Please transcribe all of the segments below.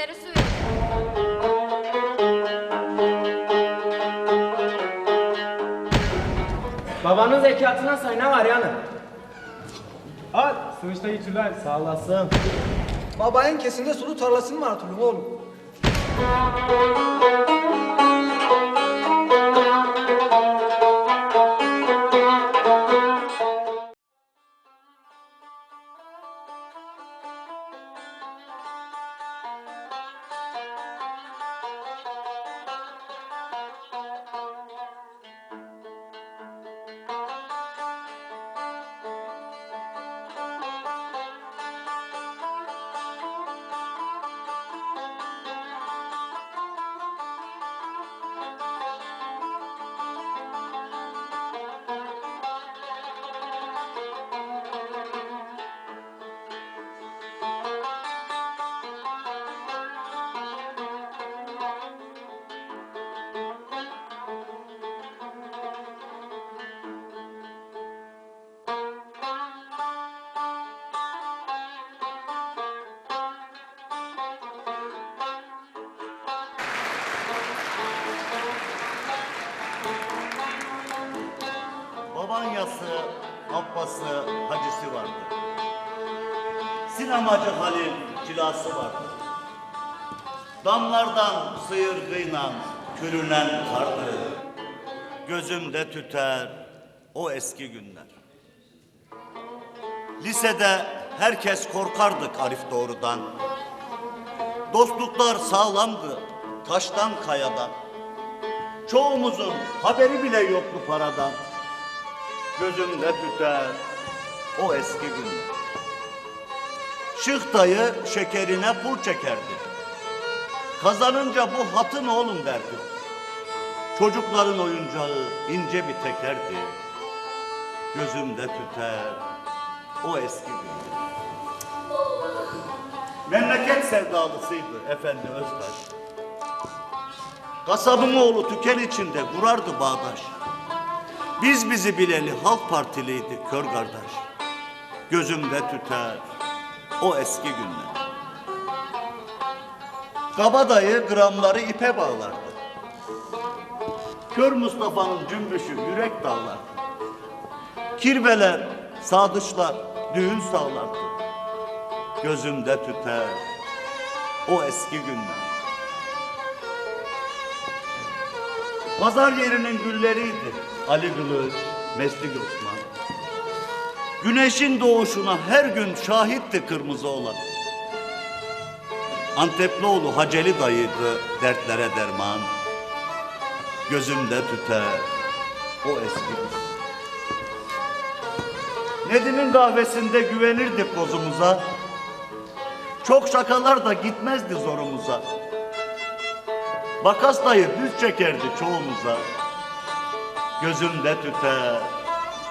suyu su. Babanın zekatına say ne var yani? Al sıvışta içiler sağ olasın. Babayın kesinde sulu tarlasını mı hatırlıyorsun oğlum? Cilası vardı. Damlardan sıyırgıyla kürünen kardı. Gözümde tüter o eski günler. Lisede herkes korkardık Arif doğrudan. Dostluklar sağlamdı, taştan kayadan. Çoğumuzun haberi bile yoktu paradan. Gözümde tüter o eski günler. Şık dayı şekerine pul çekerdi. Kazanınca bu hatın oğlum derdi. Çocukların oyuncağı ince bir tekerdi. Gözümde tüter o eski günler. Memleket sevdalısıydı Efendi Öztaş. Kasabın oğlu tüken içinde kurardı bağdaş. Biz bizi bileli Halk Partiliydi kör kardeş. Gözümde tüter o eski günler. Kabadayı gramları ipe bağlardı. Kör Mustafa'nın cümbüşü yürek dağlardı. Kirveler, sadıçlar düğün sağlardı. Gözümde tüter o eski günler. Pazar yerinin gülleriydi Ali Kılıç, Meslik Osman. Güneşin doğuşuna her gün şahitti kırmızı olan. Anteplioğlu Haceli dayıydı dertlere derman. Gözümde tüter o eski. Nedim'in kahvesinde güvenirdik kozumuza. Çok şakalar da gitmezdi zorumuza. Bakas dayı düz çekerdi çoğumuza. Gözümde tüter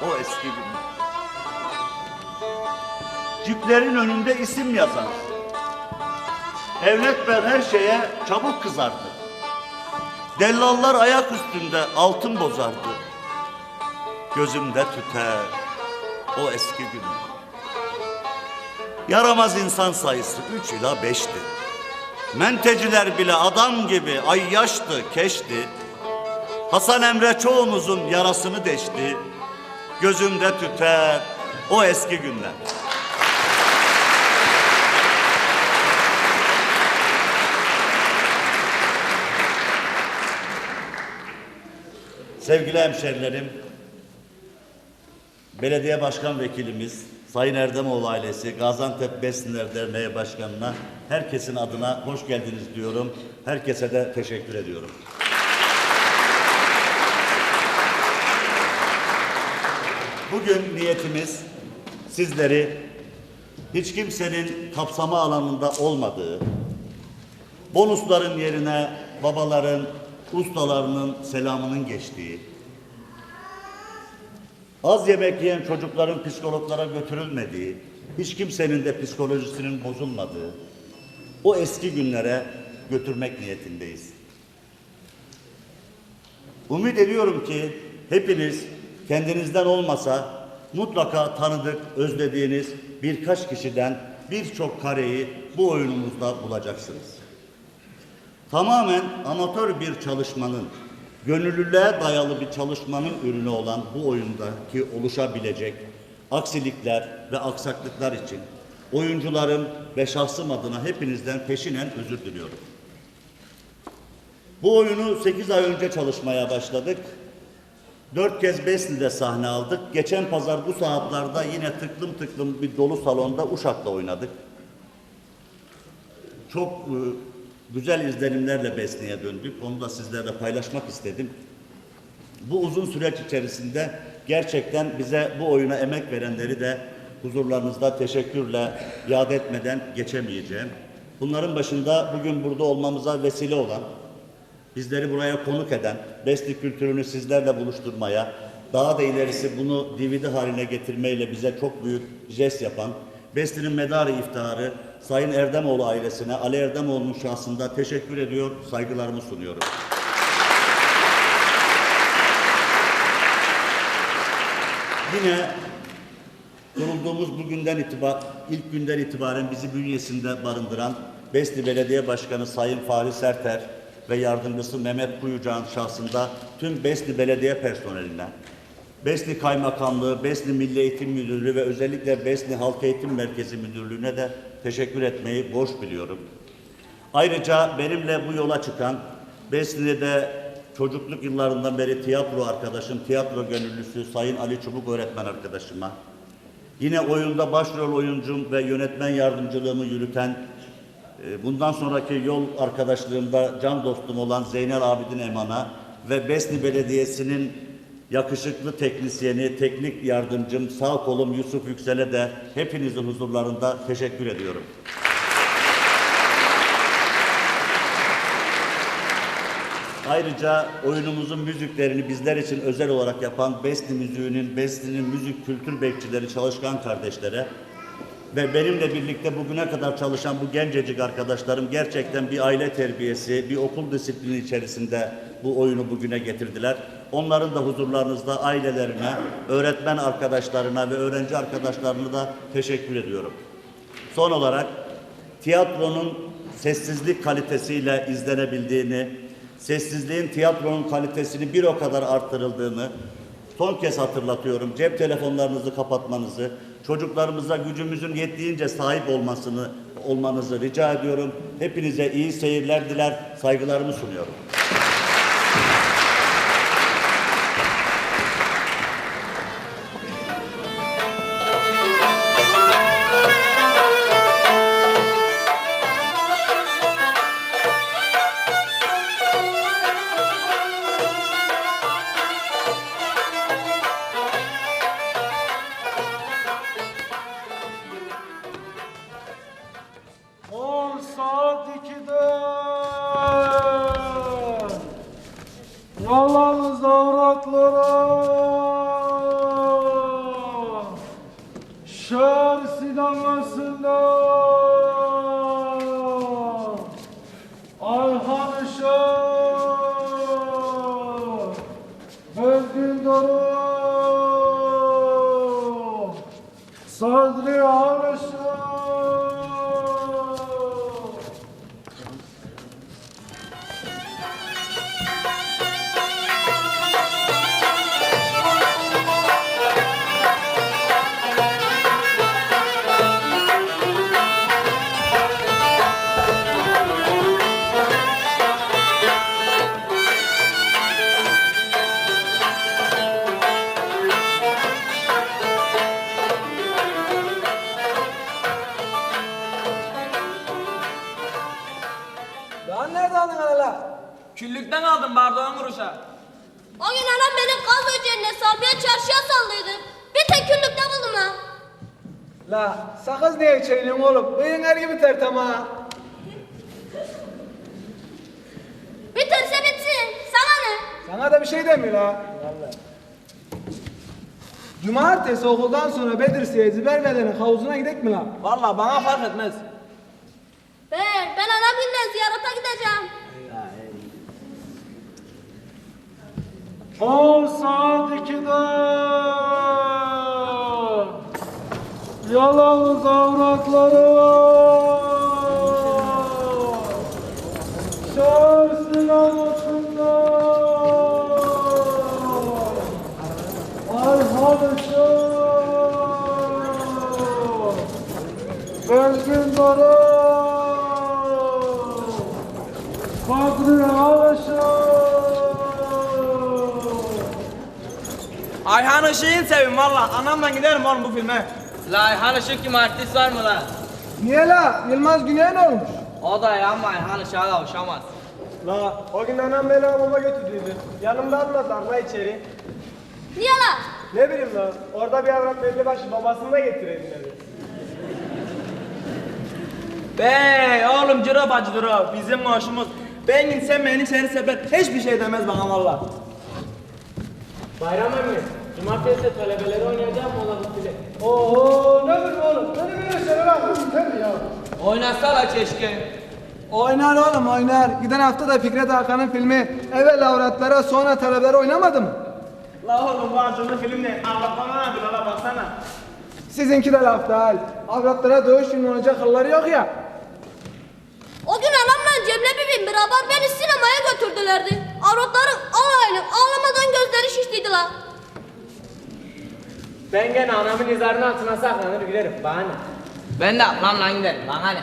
o eski günler. Ciplerin önünde isim yazar. Evletber her şeye çabuk kızardı. Dellallar ayak üstünde altın bozardı. Gözümde tüter o eski günler. Yaramaz insan sayısı üç ila beşti. Menteciler bile adam gibi ayyaştı, keşti. Hasan Emre çoğumuzun yarasını deşti. Gözümde tüter o eski günler. Sevgili hemşerilerim, belediye başkan vekilimiz, Sayın Erdemoğlu ailesi, Gaziantep Besinler Derneği Başkanı'na herkesin adına hoş geldiniz diyorum. Herkese de teşekkür ediyorum. Bugün niyetimiz sizleri hiç kimsenin kapsama alanında olmadığı, bonusların yerine babaların ustalarının selamının geçtiği, az yemek yiyen çocukların psikologlara götürülmediği, hiç kimsenin de psikolojisinin bozulmadığı, o eski günlere götürmek niyetindeyiz. Umut ediyorum ki hepiniz kendinizden olmasa mutlaka tanıdık, özlediğiniz birkaç kişiden birçok kareyi bu oyunumuzda bulacaksınız. Tamamen amatör bir çalışmanın, gönüllülüğe dayalı bir çalışmanın ürünü olan bu oyundaki oluşabilecek aksilikler ve aksaklıklar için oyuncularım ve şahsım adına hepinizden peşinen özür diliyorum. Bu oyunu 8 ay önce çalışmaya başladık. Dört kez Besni'de sahne aldık. Geçen pazar bu saatlerde yine tıklım tıklım bir dolu salonda Uşak'ta oynadık. Çok e, güzel izlenimlerle Besni'ye döndük. Onu da sizlerle paylaşmak istedim. Bu uzun süreç içerisinde gerçekten bize bu oyuna emek verenleri de huzurlarınızda teşekkürle yad etmeden geçemeyeceğim. Bunların başında bugün burada olmamıza vesile olan, bizleri buraya konuk eden, Besni kültürünü sizlerle buluşturmaya, daha da ilerisi bunu DVD haline getirmeyle bize çok büyük jest yapan, Besni'nin medarı iftiharı Sayın Erdemoğlu ailesine, Ali Erdemoğlu'nun şahsında teşekkür ediyor, saygılarımı sunuyorum. Yine kurulduğumuz bugünden itibar, ilk günden itibaren bizi bünyesinde barındıran Besni Belediye Başkanı Sayın Fahri Serter ve yardımcısı Mehmet Kuyucan şahsında tüm Besni Belediye personeline, Besni Kaymakamlığı, Besni Milli Eğitim Müdürlüğü ve özellikle Besni Halk Eğitim Merkezi Müdürlüğü'ne de teşekkür etmeyi borç biliyorum. Ayrıca benimle bu yola çıkan Besni'de çocukluk yıllarından beri tiyatro arkadaşım, tiyatro gönüllüsü Sayın Ali Çubuk öğretmen arkadaşıma, yine oyunda başrol oyuncum ve yönetmen yardımcılığımı yürüten, e, bundan sonraki yol arkadaşlığımda can dostum olan Zeynel Abidin Eman'a ve Besni Belediyesi'nin yakışıklı teknisyeni, teknik yardımcım, sağ kolum Yusuf Yüksel'e de hepinizin huzurlarında teşekkür ediyorum. Ayrıca oyunumuzun müziklerini bizler için özel olarak yapan Besni Müziği'nin, Besni'nin müzik kültür bekçileri, çalışkan kardeşlere ve benimle birlikte bugüne kadar çalışan bu gencecik arkadaşlarım gerçekten bir aile terbiyesi, bir okul disiplini içerisinde bu oyunu bugüne getirdiler. Onların da huzurlarınızda ailelerine, öğretmen arkadaşlarına ve öğrenci arkadaşlarına da teşekkür ediyorum. Son olarak tiyatronun sessizlik kalitesiyle izlenebildiğini, sessizliğin tiyatronun kalitesini bir o kadar arttırıldığını son kez hatırlatıyorum. Cep telefonlarınızı kapatmanızı, çocuklarımıza gücümüzün yettiğince sahip olmasını olmanızı rica ediyorum. Hepinize iyi seyirler diler, saygılarımı sunuyorum. On saat 2'de Yalnız avratlara Şer sinemasında çiğniyorsun oğlum? Bıyığın her gibi tertem ha. Bitirse bitsin. Sana ne? Sana da bir şey demiyor ha. Cumartesi okuldan sonra Bedirsi'ye Zibervelen'in havuzuna gidek mi lan? Vallahi bana fark etmez. Ben, ben anamgille ziyarete gideceğim. O saat 2'de Yalnız avratları Şer sinemasında Ayhan Işık Belgin Darı Kadri Alışık Ayhan Işık'ın sevim valla. Anamla giderim oğlum bu filme. La Ayhan Işık artist var mı la? Niye la? Yılmaz Güney ne olmuş? O da ya ama Ayhan Işık'a kavuşamaz. La o gün anam beni hamama götürdüydü. Yanımda almadılar la içeri. Niye lan? Ne bileyim la orada bir avrat belli başı babasını da getireydim dedi. Bey oğlum ciro bacı ciro. Bizim maaşımız. Ben sen beni içeri sepet. Hiçbir şey demez bana valla. Bayram emmi, cumartesi de talebeleri oynayacak mı olan bile? Oo nedir bu oğlum? Beni böyle şeyler biter mi ya? Oynasa la keşke. Oynar oğlum oynar. Giden hafta da Fikret Hakan'ın filmi Evvel avratlara sonra talebelere oynamadı mı? La oğlum bu acılı film ne? Allah'tan abi la baksana. Sizinki de laf değil. Avratlara dövüş filmi oynayacak halleri yok ya. O gün anamla Cemile bibim beraber beni sinemaya götürdülerdi. Avratları alaylı ağlamadan gözleri şiştiydi lan. Ben gene anamın izarının altına saklanır giderim. Bana ne? Ben de ablamla giderim bana ne?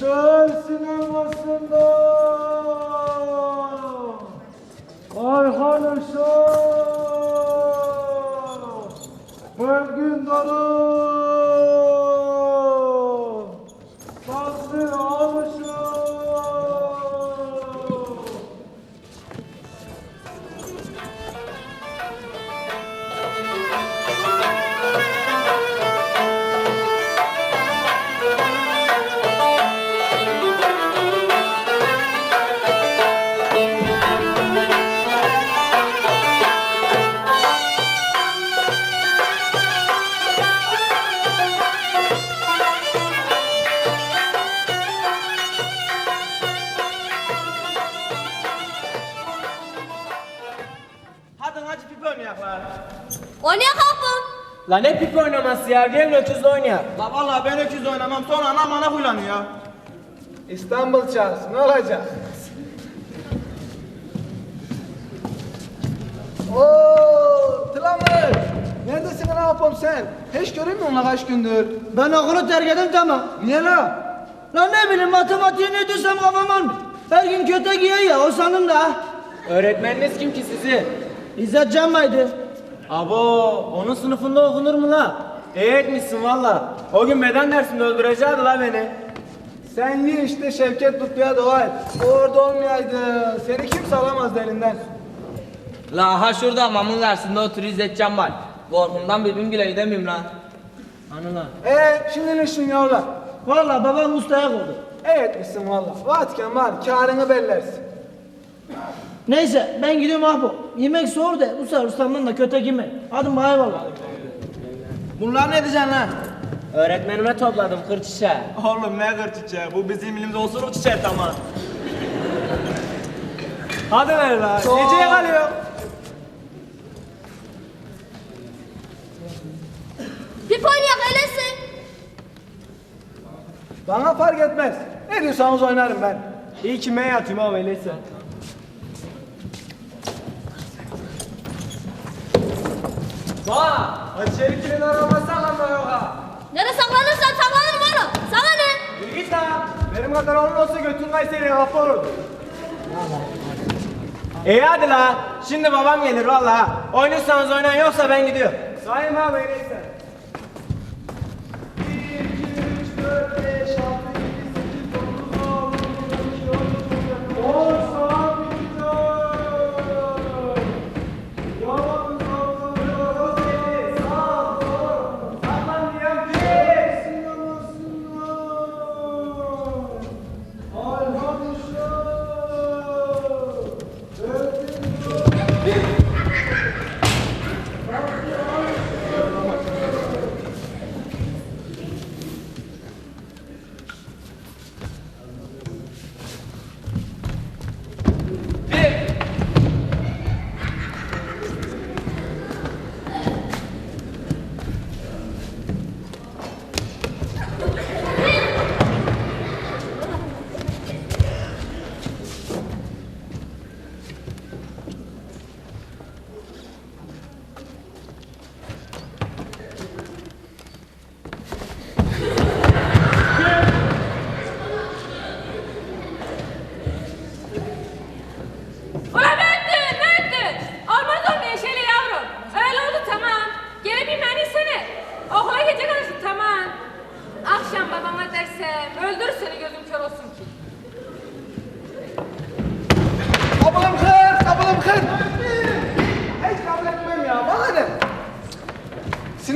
Şehir sinemasında. Ayhan Işık Belgin Darı Pipi oynayak la. Oynaya kalkın. La ne pip oynaması ya? Gelin öküzle oynayak. La valla ben öküz oynamam sonra anam bana huylanıyor. İstanbul çağırsın ne olacak? Oo, Tlamır! Neredesin lan yapım sen? Hiç görünmüyorsun la kaç gündür. Ben okulu terk ettim tamam. Niye la? Lan ne bileyim matematiği ne diyorsam kafam almıyor. Her gün kötü giyiyor ya o sandım da. Öğretmeniniz kim ki sizi? İzzet Canmay'dı. Abo, onun sınıfında okunur mu la? İyi etmişsin valla. O gün beden dersinde öldürecekti la beni. Sen niye işte Şevket Lutlu'ya dua et. O orada olmayaydı. Seni kimse alamazdı elinden. La ha şurada mamın dersinde otur İzzet Cemal. Korkumdan birbim bile gidemiyorum lan. Anılar. Ee, şimdi ne işin yavrular? Vallahi babam ustaya oldu. Evet misin valla. Vatken var, karını bellersin. Neyse ben gidiyorum ahbo. Yemek soğur de bu sefer ustamdan da köte gibi. Hadi bay. Bunlar ne diyeceksin lan? Öğretmenime topladım kır çiçeği. Oğlum ne kır çiçeği? Bu bizim ilimizde osuruk çiçeği tamam. Hadi ver lan. Geceye kalıyor. Bir oynayak öylesin. Bana fark etmez. Ne diyorsanız oynarım ben. İyi ki mey atayım abi öyleyse. Ba, çevikini normal saklanma yoga. Nere saklanırsan saklanırım oğlum. Sana ne? Yürü git lan. Benim kadar onun olsa götün Kayseri'ye kafa olurdu. İyi e, hadi la. Şimdi babam gelir vallahi. Oynuyorsanız oynayın yoksa ben gidiyorum. Sayın abi neyse.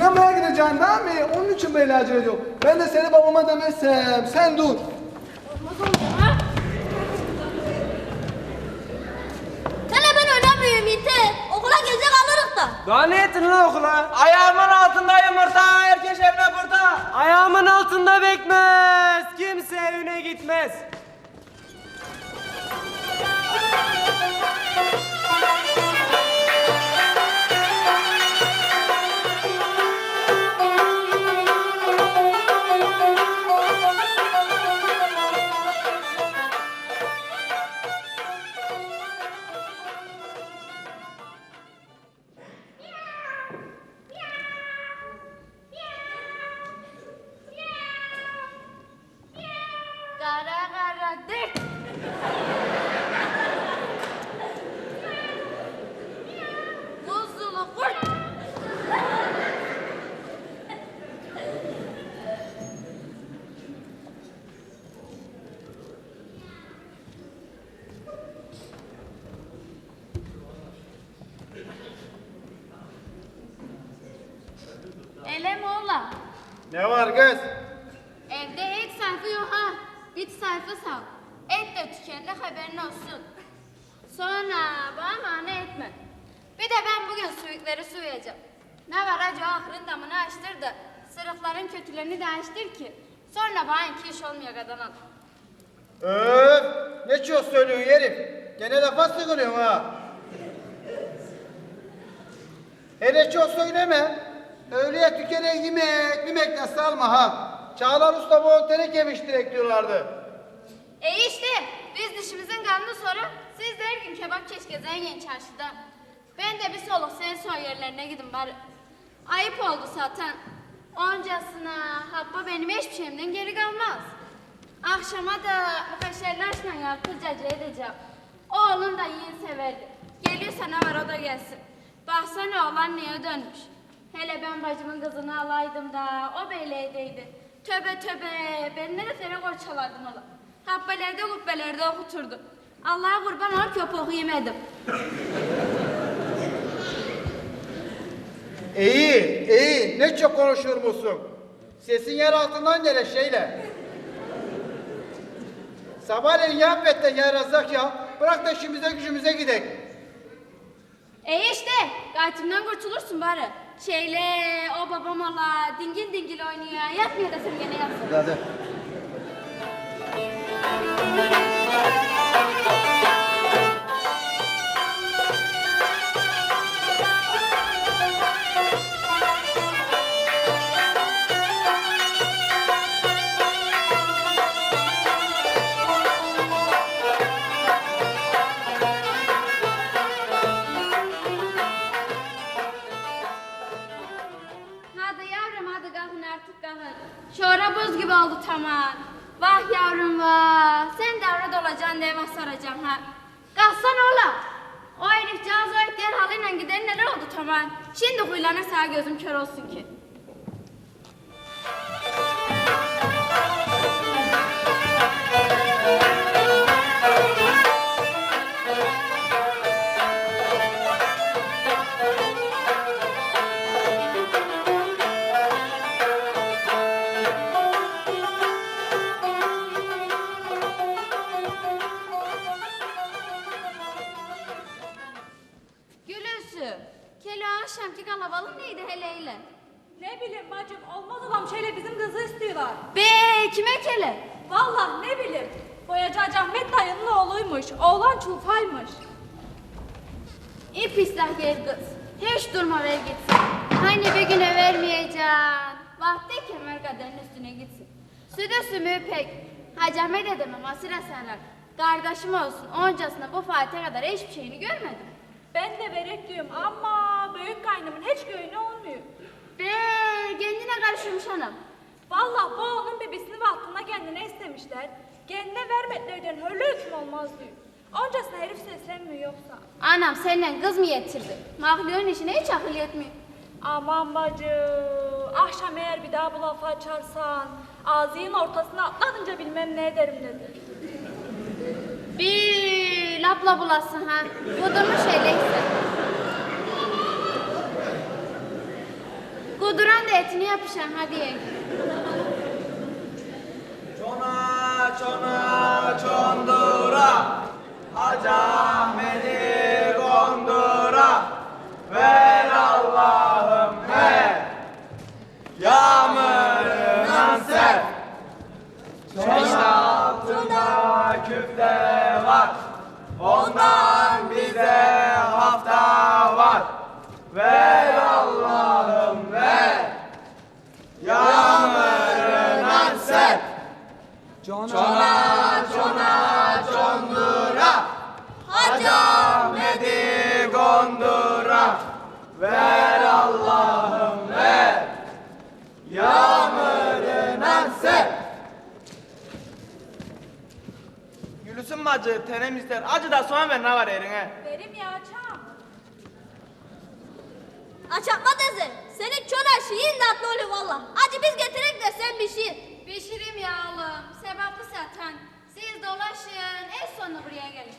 Sinemaya gideceksin değil mi? Onun için böyle acele ediyorum. Ben de seni babama demezsem, sen dur. Olmaz olmuyor ha? Hele ben oynamıyorum yeter. Okula gece kalırız da. Daha ne ettin lan okula? Ayağımın altında yumurta, herkes evine burada. Ayağımın altında bekmez. Kimse evine gitmez. Ne var kız? Evde hiç sayfa yok ha. Bir sayfa sal. Et de tükendi haberin olsun. Sonra bana mani etme. Bir de ben bugün suikleri suyacağım. Ne var acı ahırın damını açtır da sırıkların kötülerini değiştir ki. Sonra bana iki iş olmuyor kadına. Öf! Ne çok söylüyorsun herif? Gene lafa sıkılıyorsun ha. Hele çok söyleme. Öğleye tükene yemek, yemek de salma ha. Çağlar Usta bu terek yemiş direkt diyorlardı. E işte biz dişimizin kanını sonra siz de her gün kebap keşke zengin çarşıda. Ben de bir soluk senin son yerlerine gidin bari. Ayıp oldu zaten. Oncasına Habba benim hiçbir şeyimden geri kalmaz. Akşama da mukayşerleşme yakılcaca edeceğim. Oğlum da yiyin severdi. Geliyorsa ne var o da gelsin. Baksana oğlan niye dönmüş. Hele ben bacımın kızını alaydım da o beyleydeydi. Töbe töbe ben ne fere gol çalardım ola. Habbelerde kubbelerde okuturdu. Allah'a kurban ol köpüğü yemedim. İyi, iyi. Ne çok konuşur musun? Sesin yer altından gele şeyle. Sabahleyin yafette yarazak ya. Bırak da işimize gücümüze gidek. E işte katilden kurtulursun bari. Şeyle o babam ola dingil dingil oynuyor. Yatmıyor da sen gene yatsın. Hadi. Yavrum hadi kalkın artık kalkın. Şora buz gibi oldu tamam. Vah yavrum vah. Sen de avrat olacaksın diye vah soracaksın ha. Kalksana oğlum. O herif cazı derhal ile gider neler oldu tamam. Şimdi huylanırsa gözüm kör olsun ki. Kele? Vallahi ne bileyim. Boyacı Hacı Ahmet dayının oğluymuş. Oğlan çulfaymış. İp islah gel kız. Hiç durma ver gitsin. Hani bir güne vermeyeceğim. Vakti kemer kaderin üstüne gitsin. Süde sümüğü pek. Hacı Ahmet edeme masir eserler. Kardeşim olsun oncasına bu Fatih'e kadar hiçbir şeyini görmedim. Ben de verek diyorum ama büyük kaynımın hiç göğünü olmuyor. Be kendine karışmış hanım. Vallahi bu oğlun bebesini vaktinde kendine istemişler. Kendine vermeklerden öyle hüküm olmaz diyor. Oncasına herif seslenmiyor yoksa. Anam senden kız mı getirdi? Mahlukun işine hiç akıl yetmiyor. Aman bacı, akşam eğer bir daha bu lafı açarsan, ağzının ortasına atladınca bilmem ne ederim dedi. Bir lapla bulasın ha. Kudurmuş öyleyse. Kuduran da etini yapışan hadi ye. Çona çondura Hacı Ahmet'i kondura. Ver Allah'ım ver. Yağmuruna var. Ondan bize hafta var. Ver Allah'ım ver Yağmuruna ser Çona çona çondura Hacı Ahmet'i gondura Ver Allah'ım ver Yağmuruna ser Gülüsün bacı tenem ister acı da soğan ver ne var yerine Verim ya çam. Açakma teyze. Senin çora şiirin tatlı oluyor valla. Acı biz getirek de sen bir şey. Pişirim ya oğlum. Sebaplı satan. Siz dolaşın. En sonunda buraya gelin.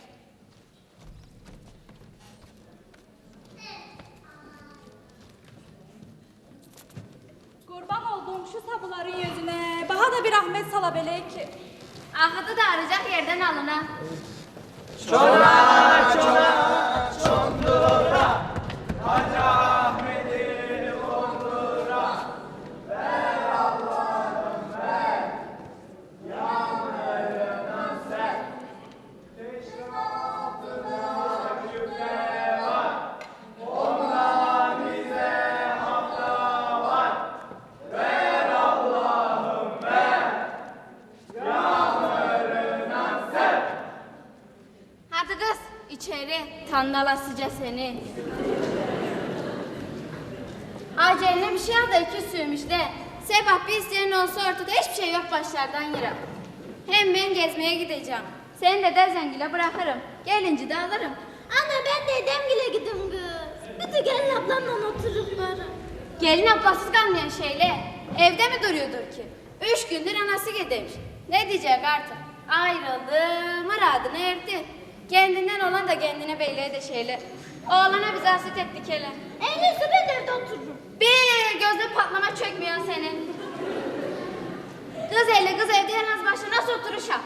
Kurban olduğum şu sabıların yüzüne. Baha da bir rahmet sala beley ki. Ahıdı da arayacak yerden alın ha. Hadi tandalasıca seni. Aceline bir şey al da iki suymuş de. Sebap bir isteyen olsa ortada hiçbir şey yok başlardan yere. Hem ben gezmeye gideceğim. Seni de dezengile bırakırım. Gelince de alırım. Anne ben de Edemgil'e gidiyorum kız. Bir de gelin ablamla oturup bari. Gelin ablasız kalmayan şeyle evde mi duruyordur ki? Üç gündür anası gidemiş. Ne diyecek artık? Ayrıldı, muradına erdi. Olan da kendine belli de şeyle. Oğlana bize hasret ettik hele. En iyisi ben de evde otururum. Bir gözde patlama çökmüyor senin. Kız elle kız evde yalnız başına nasıl oturuşa?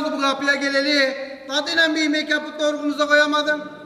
Oldu bu kapıya geleli. Tadıyla bir yemek yapıp doğrumuza koyamadım.